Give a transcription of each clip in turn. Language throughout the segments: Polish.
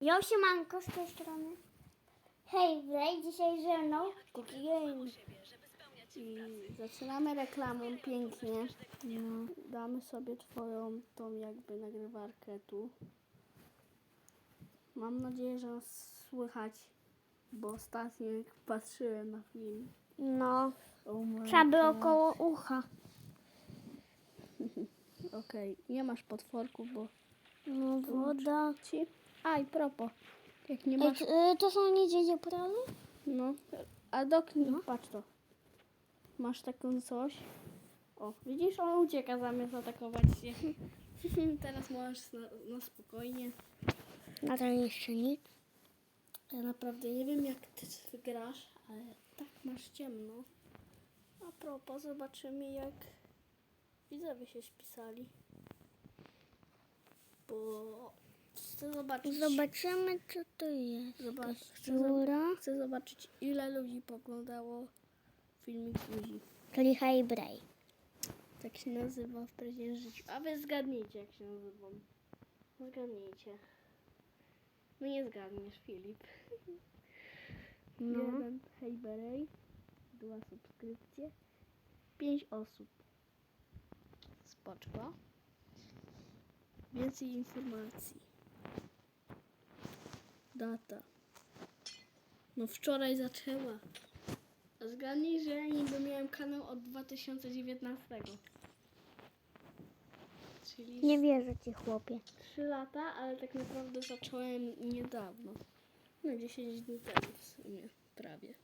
Jo, siemanko z tej strony. Hej, Wrej, dzisiaj ze mną Cookie Game. I zaczynamy reklamą pięknie. No, damy sobie twoją tą jakby nagrywarkę tu. Mam nadzieję, że nas słychać, bo ostatnio jak patrzyłem na film. No, Oh trzeba by około ucha. Okej, nie masz potworków, bo No, woda. ci. A i propos, jak nie Ej, masz. t- y, to są niedźwiedzie porale? No, a doknij, patrz to. Masz taką coś. O, widzisz, on ucieka zamiast atakować się. Teraz możesz na, na spokojnie. Na to jeszcze nic. Ja naprawdę nie wiem, jak ty wygrasz, ale tak masz ciemno. A propos, zobaczymy, jak widzowie się spisali. Bo chcę zobaczyć. Zobaczymy, co to jest. Zobacz, chcę, zo- chcę zobaczyć, ile ludzi poglądało filmik Luzi. czyli Brej. Tak się nazywa w prawdziwym życiu. A wy zgadnijcie, jak się nazywam. Zgadnijcie. No nie zgadniesz, Filip. No. Jeden hejberej, dwa subskrypcje, pięć osób. Spoczko. Więcej informacji. Data. No wczoraj zaczęła. A zgadnij, że ja niby miałem kanał od 2019. Czyli Nie wierzę ci, chłopie. 3 lata, ale tak naprawdę zacząłem niedawno. No 10 dni temu w sumie, prawie.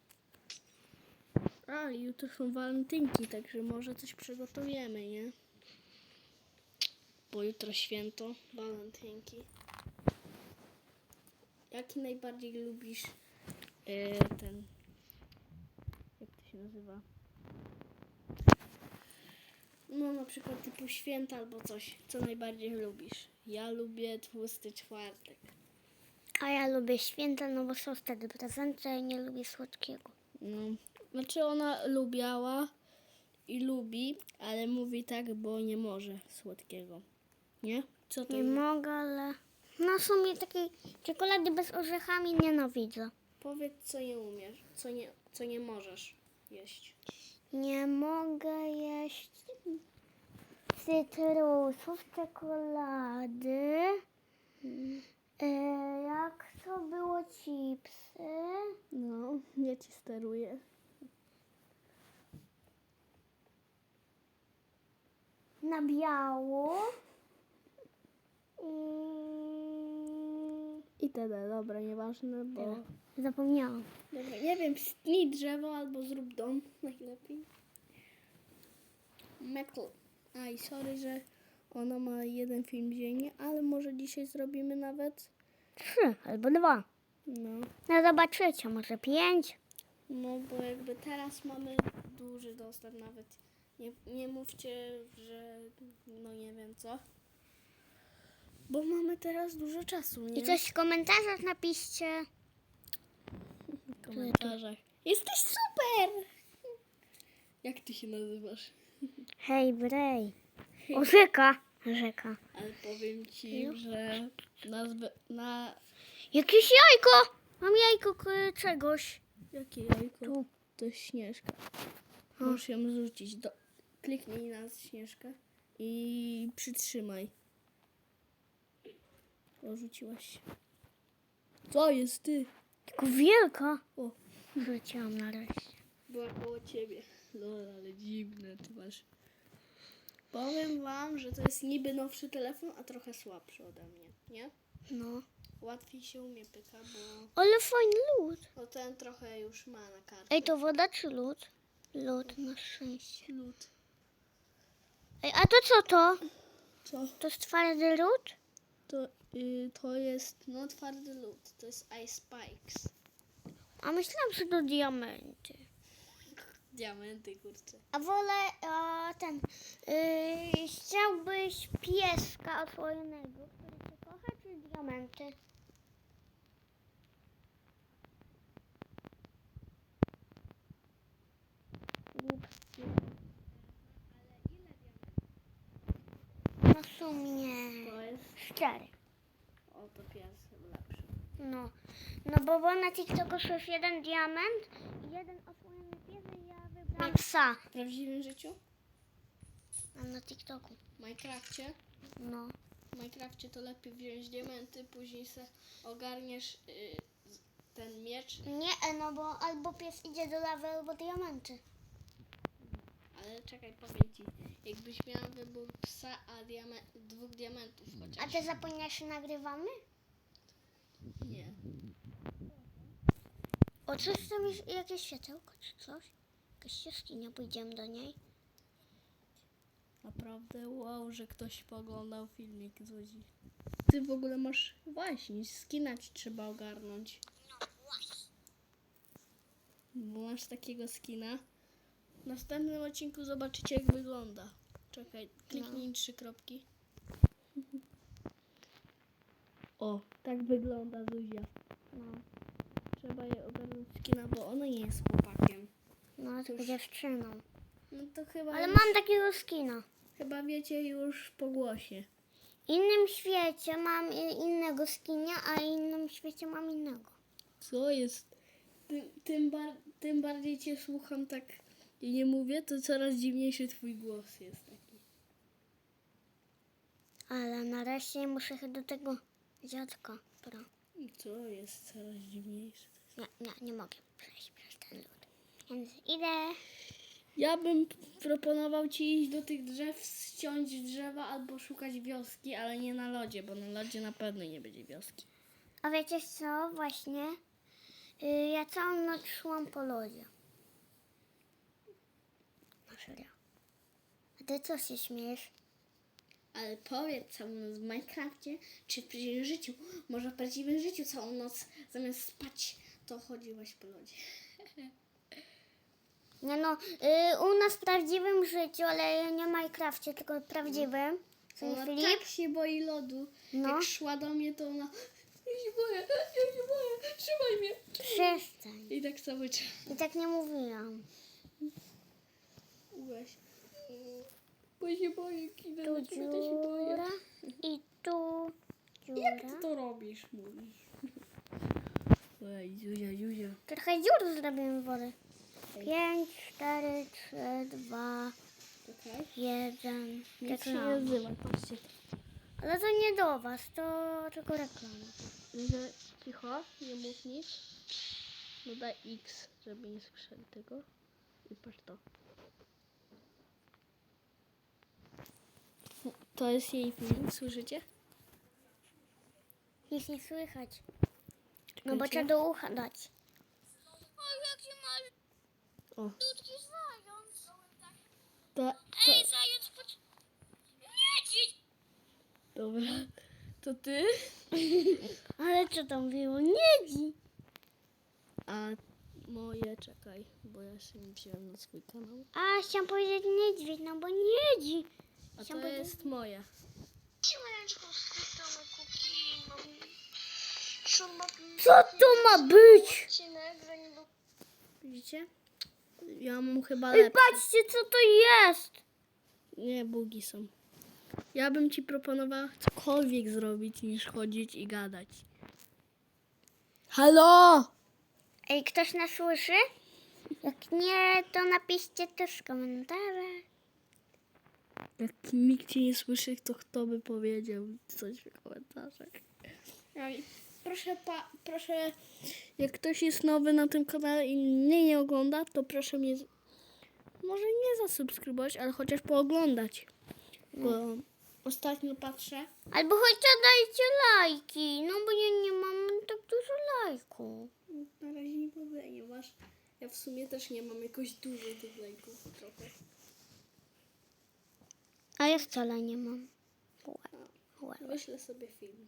A, jutro są walentynki, także może coś przygotujemy, nie? Bo jutro święto, walentynki. Jaki najbardziej lubisz e, ten... Jak to się nazywa? No na przykład typu święta albo coś, co najbardziej lubisz. Ja lubię tłusty czwartek. A ja lubię święta, no bo są wtedy prezenty, a nie lubię słodkiego. No, znaczy ona lubiała i lubi, ale mówi tak, bo nie może słodkiego. Nie? Co to Nie jest? mogę, ale... No w sumie takiej czekolady bez orzechami nienawidzę. Powiedz, co nie umiesz, co nie, co nie możesz jeść. Nie mogę jeść cytrusów, czekolady. E, jak to było chipsy? No, ja ci steruję. Na biało. I I tyle, dobra, nieważne, bo... Tyle. zapomniałam. Dobra, nie wiem, stnij drzewo albo zrób dom najlepiej. Metal. Aj, sorry, że ona ma jeden film dziennie, ale może dzisiaj zrobimy nawet... Trzy albo dwa. No, No zobaczycie, może pięć. no bo jakby teraz mamy duży dostęp nawet. Nie, nie mówcie, że no nie wiem co. Bo mamy teraz dużo czasu, nie? I coś w komentarzach napiszcie. w komentarzach. Jesteś super! Jak ty się nazywasz? Hej, Brej. O, rzeka. Rzeka. Ale powiem ci, że nazwę na Jakieś jajko! Mam jajko k- czegoś. jakie jajko? Tu. To jest śnieżka. Możesz ją rzucić. Do... Kliknij na śnieżkę i przytrzymaj. Rzuciłaś się. Co jest ty? Tylko wielka. O, Wróciłam nareszcie. była koło ciebie. Lol, ale dziwne ty masz. Powiem wam, że to jest niby nowszy telefon, a trochę słabszy ode mnie, nie? No. Łatwiej się umie pyka, bo Ale fajny lód. no ten trochę już ma na kartę. Ej, to woda czy lód? Lód, na szczęście. Lód. Ej, a to co to? Co? To jest twardy lód? To, y, to jest, no twardy lód. To jest Ice Spikes. A myślałam, że to diamenty. Diamenty, kurczę. A wolę a, ten. Yy, chciałbyś pieska oswojonego, który cię kocha, czy diamenty? No w sumie To jest, cztery. o to pies lepszy. No. No bo, bo na TikToku jest jeden diament i jeden osłoniony pies i ja wybrałam psa. W prawdziwym życiu? A na TikToku. W Minecrafcie? No. W Minecrafcie to lepiej wziąć diamenty, później se ogarniesz y, ten miecz, Nie, e, no bo albo pies idzie do lawy, albo diamenty. ale czekaj, powiem ci, jakbyś miała wybór psa, a diame- dwóch diamentów A chociaż. ty zapomniałeś, że nagrywamy? Nie. O, coś tam jest, jakieś światełko czy coś? Jakaś jaskinia, pójdziemy do niej. Naprawdę wow, że ktoś poglądał filmik z Łodzi. Ty w ogóle masz właśnie, skina ci trzeba ogarnąć. Bo masz takiego skina. W następnym odcinku zobaczycie jak wygląda. Czekaj, kliknij trzy kropki. O, tak wygląda Zuzia. No, Trzeba je ogarnąć skina, bo ona nie jest chłopakiem. no tylko Cóż. dziewczyną. No to chyba, Ale mam takiego skina. chyba wiecie już po głosie. W innym świecie mam innego skinia, a w innym świecie mam innego. Co jest? Tym, tym, bar, tym bardziej cię słucham tak i nie mówię, to coraz dziwniejszy twój głos jest taki. Ale nareszcie muszę do tego dziadka. Dobra. I Co jest coraz dziwniejsze? Nie, nie, nie mogę przejść przez ten lód. Więc idę. Ja bym proponował ci iść do tych drzew, ściąć drzewa albo szukać wioski, ale nie na lodzie, bo na lodzie na pewno nie będzie wioski. A wiecie co? Właśnie. y, ja całą noc szłam po lodzie. Na serio. A ty co się śmiejesz? Ale powiedz całą noc w Minecrafcie, czy w prawdziwym życiu, może w prawdziwym życiu całą noc zamiast spać, to chodziłaś po lodzie. Nie no, y, u nas w prawdziwym życiu, ale nie w Minecrafcie, tylko w prawdziwym. Co nie Ona Filip? tak się boi lodu. No. Jak szła do mnie, to ona. Ja się boję, ja się boję, trzymaj mnie. Przestań. I tak cały czas. I tak nie mówiłam. Weź. Bo się boję, kiedy Tu to się boję. dziura i tu Jak ty dziura. to robisz, mówisz? Ej, Zuzia, Zuzia. Trochę dziur zrobimy wody. 5, 4, 3, 2, Czekaj. 1. Jak się Reklama. nazywa, patrzcie. Ale to nie do was, to tylko reklama. Zuzia, cicho, nie mów nic. No daj X, żeby nie słyszeli tego. I patrz to. To jest jej film, słyszycie? Nic nie słychać. No bo Czekajcie. trzeba do ucha dać. O, jaki O, malutki zając. to, Ej, zając, pod... Niedźwiedź! dobra. To ty? Ale co tam było? Niedzi. A moje, czekaj, bo ja się nie wziąłem na swój kanał. A, chciałam powiedzieć niedźwiedź, no bo niedzi. A to jest moje. Kuki. Mam... Co to ma być? Widzicie? Ja mam chyba Ej, lepszy. patrzcie, co to jest. Nie, bugi są. Ja bym ci proponowała cokolwiek zrobić niż chodzić i gadać. Halo! Ej, ktoś nas słyszy? Jak nie, to napiszcie też w komentarzach. Jak nikt cię nie słyszy, to kto by powiedział coś w komentarzach? Ej, Proszę, pa, proszę, jak ktoś jest nowy na tym kanale i mnie nie ogląda, to proszę mnie, z- może nie zasubskrybować, ale chociaż pooglądać. Bo ostatnio patrzę, Albo chociaż dajcie lajki, no bo ja nie mam tak dużo lajków. na razie nie powiem, nie masz. Ja w sumie też nie mam jakoś dużo tych lajków trochę. A ja wcale nie mam. Łe. Wyślę sobie film.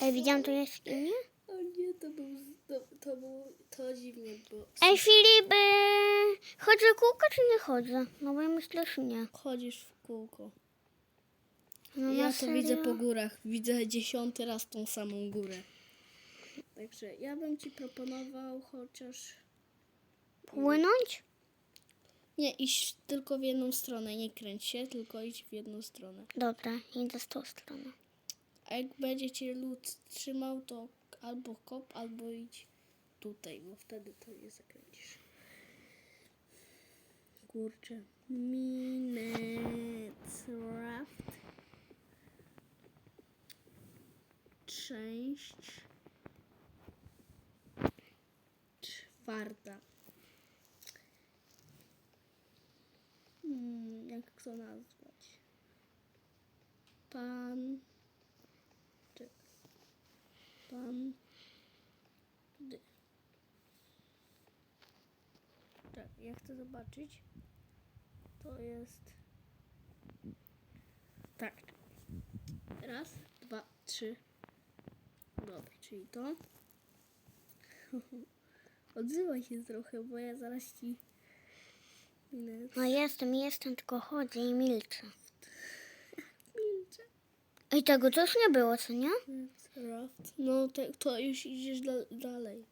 Ej, widziałam to jaskinię? O nie, to był, to, to był, to dziwnie, bo Ej, Filip, chodzę kółko czy nie chodzę? No bo ja myślę, że nie. chodzisz w kółko. No ja to widzę serio? po górach. Widzę dziesiąty raz tą samą górę. Także ja bym ci proponował chociaż. Płynąć? Nie, iść tylko w jedną stronę. Nie kręć się, tylko idź w jedną stronę. Dobra, idę z tą stroną. A jak będzie cię lód trzymał, to albo kop, albo idź tutaj, bo wtedy to nie zakręcisz. Kurczę. Minecraft. Część czwarta. To nazwać? Pan. Czekaj. Pan. Dy. Tak, ja chcę zobaczyć. To jest. Tak. Raz, dwa, trzy. Dobra, czyli to. Odzywaj się trochę, bo ja zaraz ci. No jestem, jestem, tylko chodzę i milczę. Milczę. I tego też nie było, co nie? Raft. No te, to już idziesz da- dalej.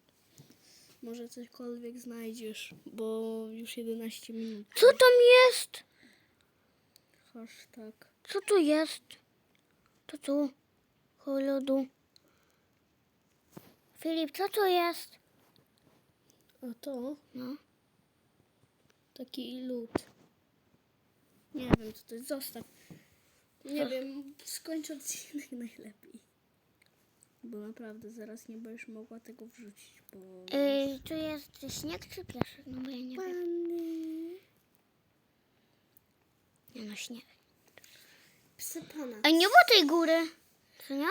Może cośkolwiek znajdziesz, bo już 11 minut. Co tam jest? Hashtag. Co tu jest? To tu, koło lodu. Filip, co to jest? A to No. Taki lód. Nie wiem co to jest, zostaw. Nie wiem, skończ odcinek najlepiej. Bo naprawdę zaraz nie będziesz mogła tego wrzucić, bo... Yy, tu jest śnieg czy piasek? No bo ja nie wiem. Pany. Nie no, śnieg. Psy pana. A nie było tej góry, co nie?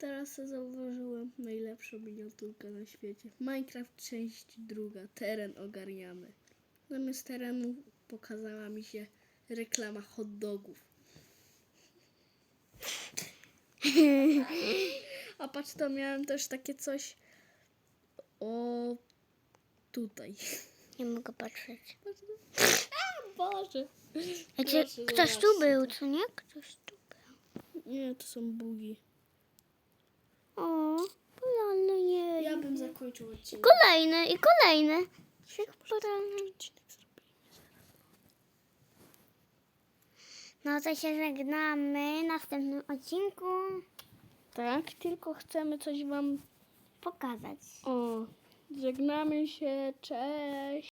Teraz zauważyłem najlepszą miniaturkę na świecie. Minecraft część druga. Teren ogarniamy. Zamiast terenu pokazała mi się reklama hot dogów. A patrz, to miałem też takie coś o tutaj. Nie mogę patrzeć. Patrz, to- A, Boże. A Proszę, ktoś tu zobaczcie był, co nie? Ktoś tu był. Nie, to są bugi. O, poranny nie. Zakończył odcinek. Kolejny i kolejny. Poranny. No to się żegnamy w następnym odcinku Tak, tylko chcemy coś wam pokazać. O, żegnamy się, cześć.